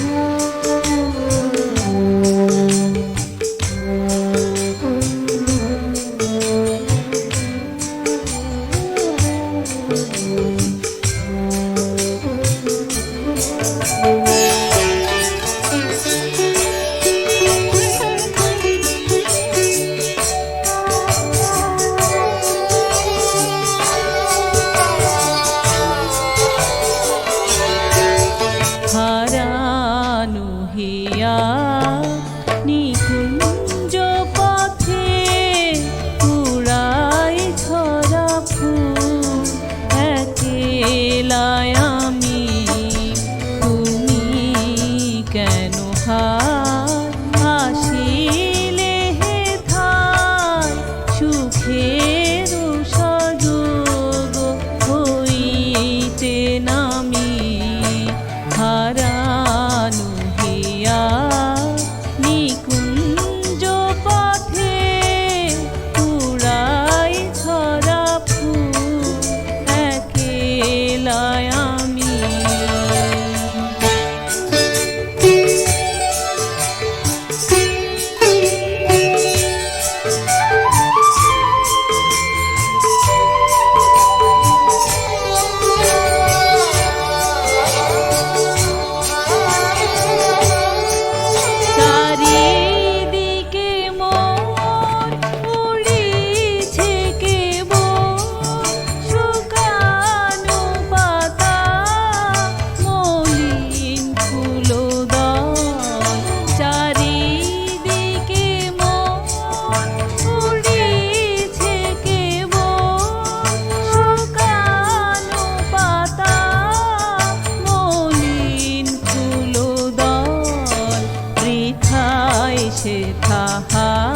you. নুহিয়া নিকুঞ্জ পথে পুরাই ঝরা ফুল একেলায় আমি তুমি কেন হাসি আছে তাহা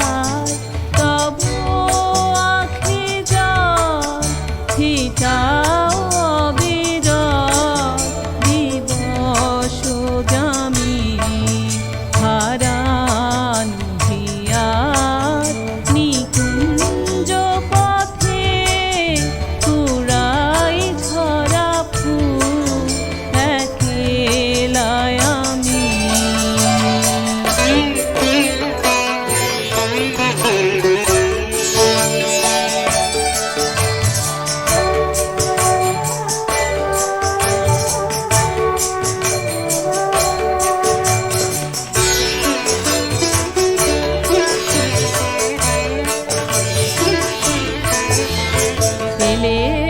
นี้